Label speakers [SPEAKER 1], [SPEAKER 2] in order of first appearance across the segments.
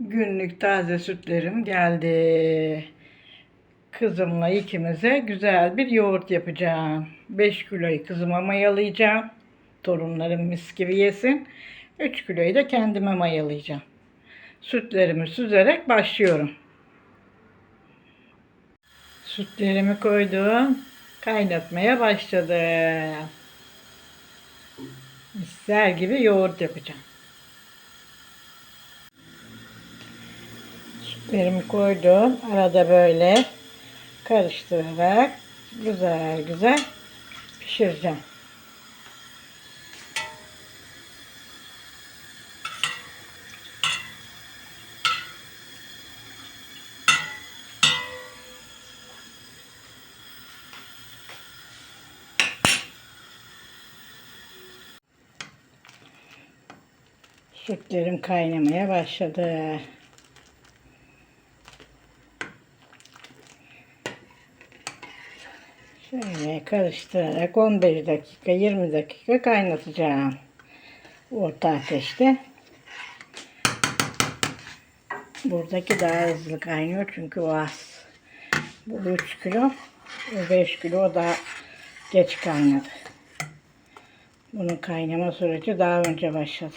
[SPEAKER 1] Günlük taze sütlerim geldi. Kızımla ikimize güzel bir yoğurt yapacağım. 5 kiloyu kızıma mayalayacağım. Torunlarım mis gibi yesin. 3 kiloyu da kendime mayalayacağım. Sütlerimi süzerek başlıyorum. Sütlerimi koydum. Kaynatmaya başladım. Misler gibi yoğurt yapacağım. Sütlerimi koydum. Arada böyle karıştırarak güzel güzel pişireceğim. Sütlerim kaynamaya başladı. Karıştırarak 15 dakika 20 dakika kaynatacağım. Orta ateşte. Buradaki daha hızlı kaynıyor çünkü o az. Bu 3 kilo. O 5 kilo daha geç kaynadı. Bunun kaynama süreci daha önce başladı.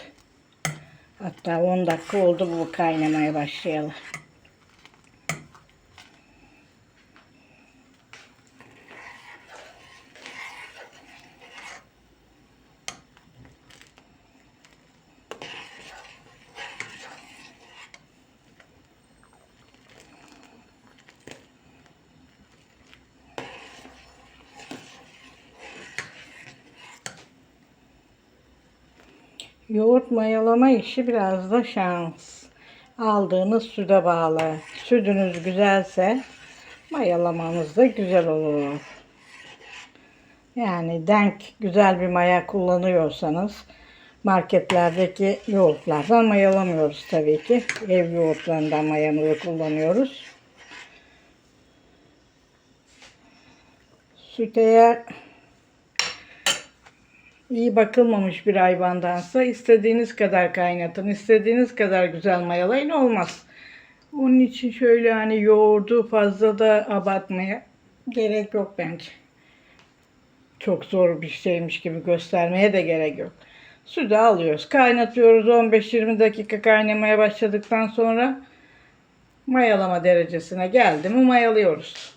[SPEAKER 1] Hatta 10 dakika oldu bu kaynamaya başlayalı. Yoğurt mayalama işi biraz da şans. Aldığınız süde bağlı. Sütünüz güzelse mayalamanız da güzel olur. Yani denk güzel bir maya kullanıyorsanız marketlerdeki yoğurtlardan mayalamıyoruz tabii ki. Ev yoğurtlarından mayamayı kullanıyoruz. Süt eğer iyi bakılmamış bir hayvandansa istediğiniz kadar kaynatın, istediğiniz kadar güzel mayalayın olmaz. Onun için şöyle hani yoğurdu fazla da abartmaya gerek yok bence. Çok zor bir şeymiş gibi göstermeye de gerek yok. Sütü alıyoruz, kaynatıyoruz 15-20 dakika kaynamaya başladıktan sonra mayalama derecesine geldi mi mayalıyoruz.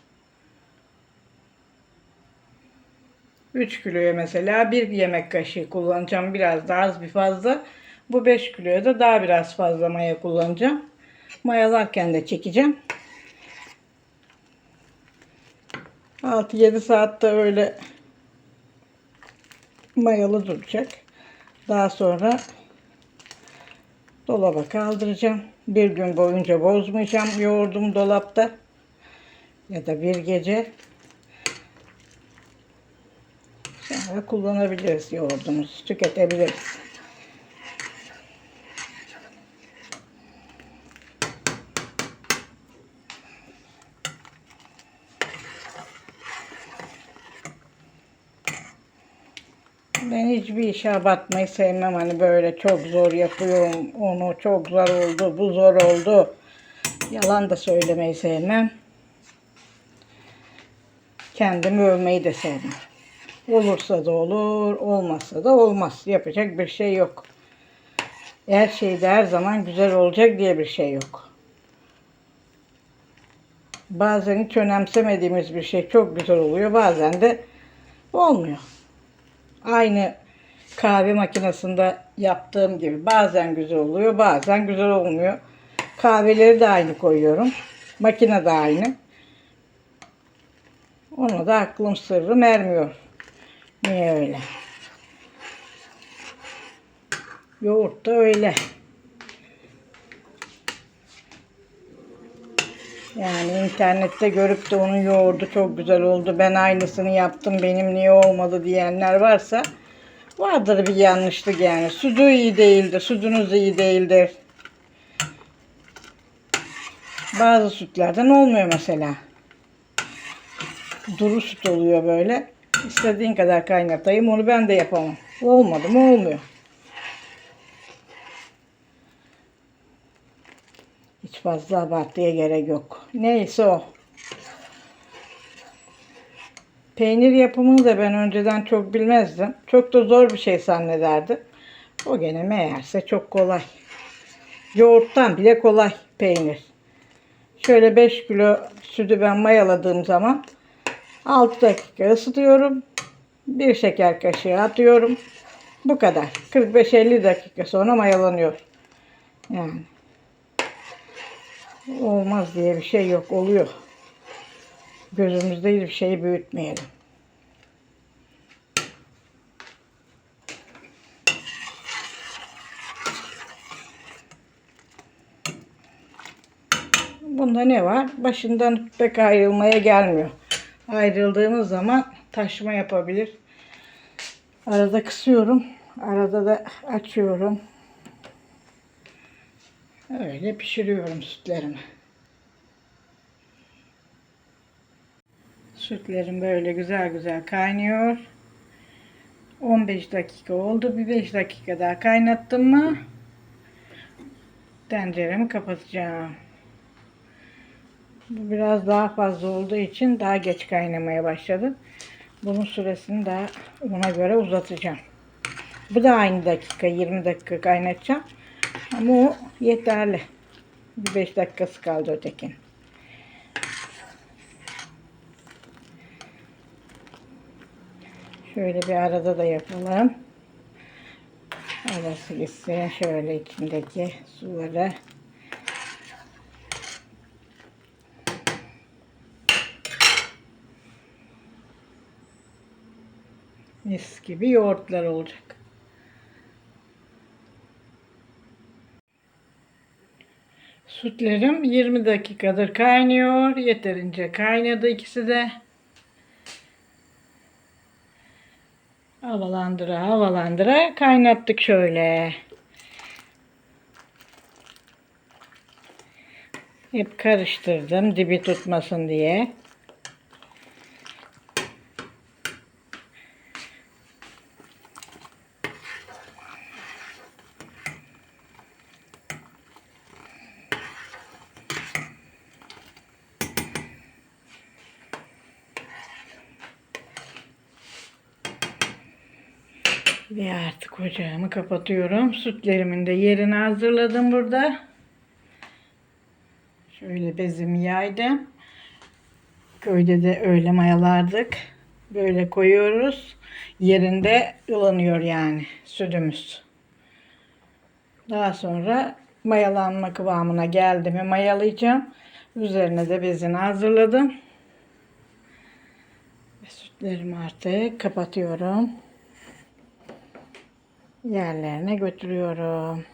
[SPEAKER 1] 3 kiloya mesela bir yemek kaşığı kullanacağım. Biraz daha az bir fazla. Bu 5 kiloya da daha biraz fazla maya kullanacağım. Mayalarken de çekeceğim. 6-7 saatte öyle mayalı duracak. Daha sonra dolaba kaldıracağım. Bir gün boyunca bozmayacağım yoğurdum dolapta. Ya da bir gece Sonra kullanabiliriz yoğurdumuzu, tüketebiliriz. Ben hiçbir işe abartmayı sevmem. Hani böyle çok zor yapıyorum. Onu çok zor oldu, bu zor oldu. Yalan da söylemeyi sevmem. Kendimi övmeyi de sevmem. Olursa da olur, olmazsa da olmaz. Yapacak bir şey yok. Her şeyde her zaman güzel olacak diye bir şey yok. Bazen hiç önemsemediğimiz bir şey çok güzel oluyor. Bazen de olmuyor. Aynı kahve makinesinde yaptığım gibi bazen güzel oluyor, bazen güzel olmuyor. Kahveleri de aynı koyuyorum. Makine de aynı. Ona da aklım sırrım ermiyor. Niye öyle? Yoğurt da öyle. Yani internette görüp de onun yoğurdu çok güzel oldu. Ben aynısını yaptım benim niye olmadı diyenler varsa vardır bir yanlışlık yani. Sütü iyi değildir. Sütünüz iyi değildir. Bazı sütlerden olmuyor mesela. Duru süt oluyor böyle. İstediğin kadar kaynatayım onu ben de yapamam. Olmadı mı olmuyor. Hiç fazla abartıya gerek yok. Neyse o. Peynir yapımını da ben önceden çok bilmezdim. Çok da zor bir şey zannederdim. O gene meğerse çok kolay. Yoğurttan bile kolay peynir. Şöyle 5 kilo sütü ben mayaladığım zaman 6 dakika ısıtıyorum. Bir şeker kaşığı atıyorum. Bu kadar. 45-50 dakika sonra mayalanıyor. Yani. Olmaz diye bir şey yok. Oluyor. Gözümüzde hiçbir şeyi büyütmeyelim. Bunda ne var? Başından pek ayrılmaya gelmiyor. Ayrıldığımız zaman taşma yapabilir. Arada kısıyorum. Arada da açıyorum. Öyle pişiriyorum sütlerimi. Sütlerim böyle güzel güzel kaynıyor. 15 dakika oldu. Bir 5 dakika daha kaynattım mı tenceremi kapatacağım. Bu biraz daha fazla olduğu için daha geç kaynamaya başladı. Bunun süresini daha ona göre uzatacağım. Bu da aynı dakika 20 dakika kaynatacağım. Ama o yeterli. Bir 5 dakikası kaldı ötekin. Şöyle bir arada da yapalım. Arası gitsin. Şöyle içindeki suları mis gibi yoğurtlar olacak. Sütlerim 20 dakikadır kaynıyor. Yeterince kaynadı ikisi de. Havalandıra havalandıra kaynattık şöyle. Hep karıştırdım dibi tutmasın diye. Ve artık ocağımı kapatıyorum. Sütlerimin de yerini hazırladım burada. Şöyle bezimi yaydım. Köyde de öyle mayalardık. Böyle koyuyoruz. Yerinde ılanıyor yani sütümüz. Daha sonra mayalanma kıvamına geldi mi mayalayacağım. Üzerine de bezini hazırladım. Ve sütlerimi artık kapatıyorum yerlerine götürüyorum.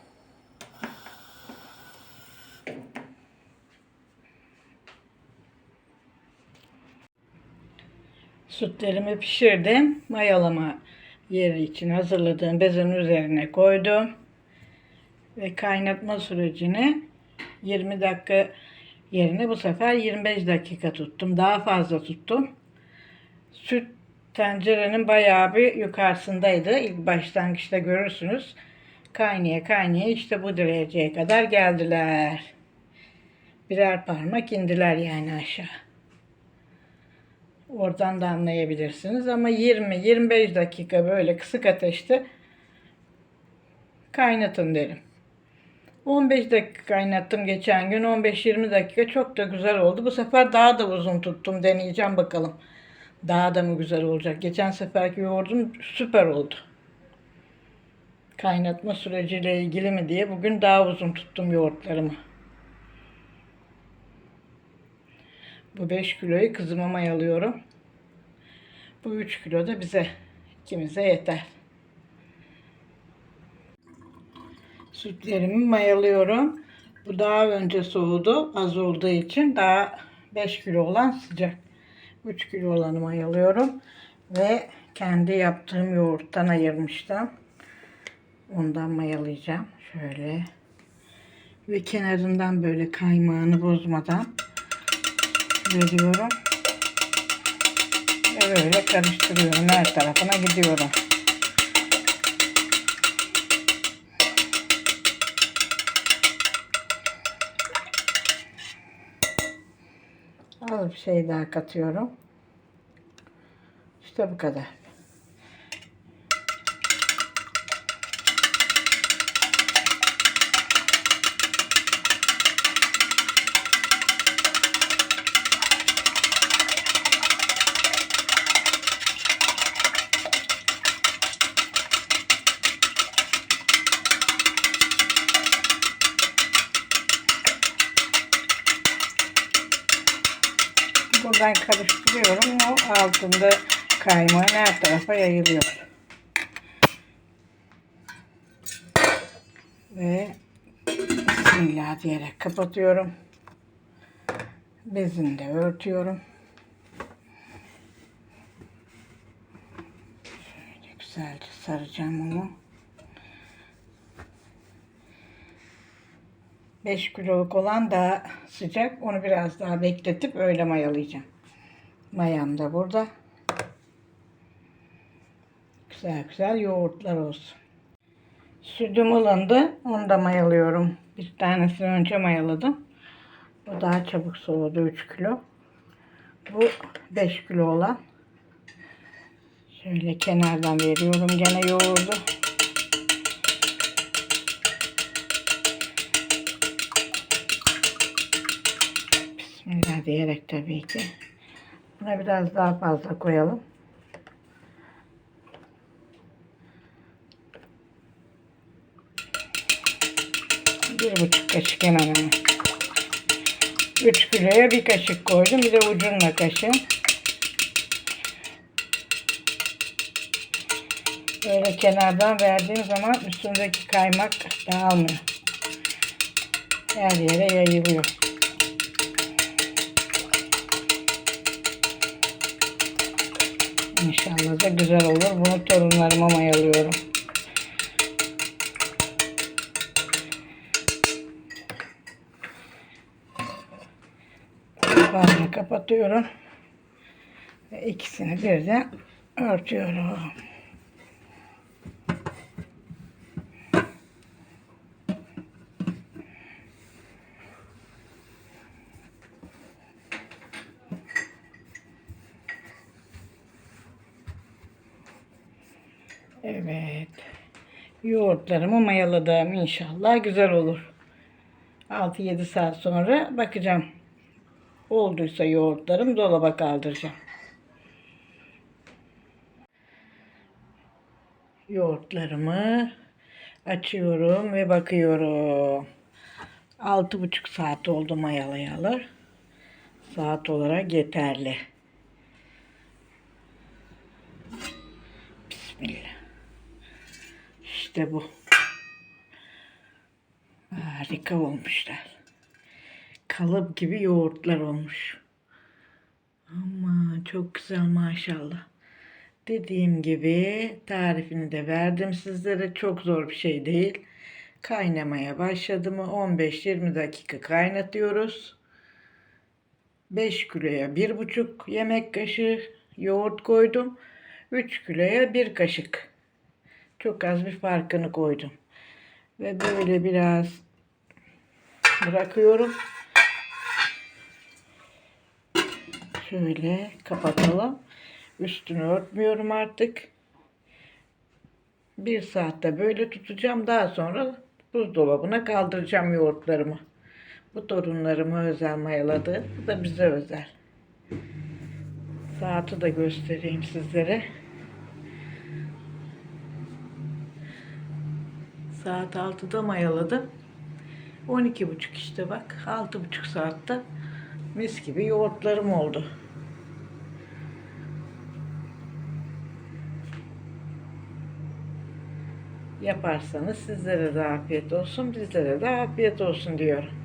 [SPEAKER 1] Sütlerimi pişirdim. Mayalama yeri için hazırladığım bezin üzerine koydum. Ve kaynatma sürecini 20 dakika yerine bu sefer 25 dakika tuttum. Daha fazla tuttum. Süt tencerenin bayağı bir yukarısındaydı. İlk başlangıçta görürsünüz. Kaynaya kaynaya işte bu dereceye kadar geldiler. Birer parmak indiler yani aşağı. Oradan da anlayabilirsiniz ama 20-25 dakika böyle kısık ateşte kaynatın derim. 15 dakika kaynattım geçen gün. 15-20 dakika çok da güzel oldu. Bu sefer daha da uzun tuttum. Deneyeceğim bakalım. Daha da mı güzel olacak? Geçen seferki yoğurdum süper oldu. Kaynatma süreciyle ilgili mi diye bugün daha uzun tuttum yoğurtlarımı. Bu 5 kiloyu kızıma mayalıyorum. Bu 3 kilo da bize, ikimize yeter. Sütlerimi mayalıyorum. Bu daha önce soğudu. Az olduğu için daha 5 kilo olan sıcak. 3 kilo olanı mayalıyorum. Ve kendi yaptığım yoğurttan ayırmıştım. Ondan mayalayacağım. Şöyle. Ve kenarından böyle kaymağını bozmadan veriyorum. Ve böyle karıştırıyorum. Her tarafına gidiyorum. Bir şey daha katıyorum. İşte bu kadar. Buradan karıştırıyorum. O altında kaymağın her tarafa yayılıyor. Ve Bismillah diyerek kapatıyorum. Bezini de örtüyorum. Şöyle güzelce saracağım onu. 5 kiloluk olan daha sıcak. Onu biraz daha bekletip öyle mayalayacağım. Mayam da burada. Güzel güzel yoğurtlar olsun. Sütüm ılındı. Onu da mayalıyorum. Bir tanesini önce mayaladım. Bu daha çabuk soğudu 3 kilo. Bu 5 kilo olan. Şöyle kenardan veriyorum gene yoğurdu. Bismillah diyerek tabii ki. Buna biraz daha fazla koyalım. Bir buçuk kaşık hemen hemen. Üç kiloya bir kaşık koydum. Bir de ucunla kaşığım. Böyle kenardan verdiğim zaman üstündeki kaymak dağılmıyor. Her yere yayılıyor. İnşallah da güzel olur. Bunu torunlarıma mayalıyorum. Kapağını kapatıyorum. Ve ikisini birden örtüyorum. Yoğurtlarımı mayaladım. İnşallah güzel olur. 6-7 saat sonra bakacağım. Olduysa yoğurtlarım dolaba kaldıracağım. Yoğurtlarımı açıyorum ve bakıyorum. 6,5 saat oldu mayalayalı. Saat olarak yeterli. Bismillah. İşte bu. Harika olmuşlar. Kalıp gibi yoğurtlar olmuş. Ama çok güzel maşallah. Dediğim gibi tarifini de verdim sizlere. Çok zor bir şey değil. Kaynamaya başladı mı 15-20 dakika kaynatıyoruz. 5 kiloya 1,5 yemek kaşığı yoğurt koydum. 3 kiloya 1 kaşık. Çok az bir farkını koydum. Ve böyle biraz bırakıyorum. Şöyle kapatalım. Üstünü örtmüyorum artık. Bir saatte böyle tutacağım. Daha sonra buzdolabına kaldıracağım yoğurtlarımı. Bu torunlarıma özel mayaladı. Bu da bize özel. Saati de göstereyim sizlere. Saat 6'da mayaladım. 12.30 işte bak. 6.5 saatte mis gibi yoğurtlarım oldu. Yaparsanız sizlere de afiyet olsun, bizlere de afiyet olsun diyorum.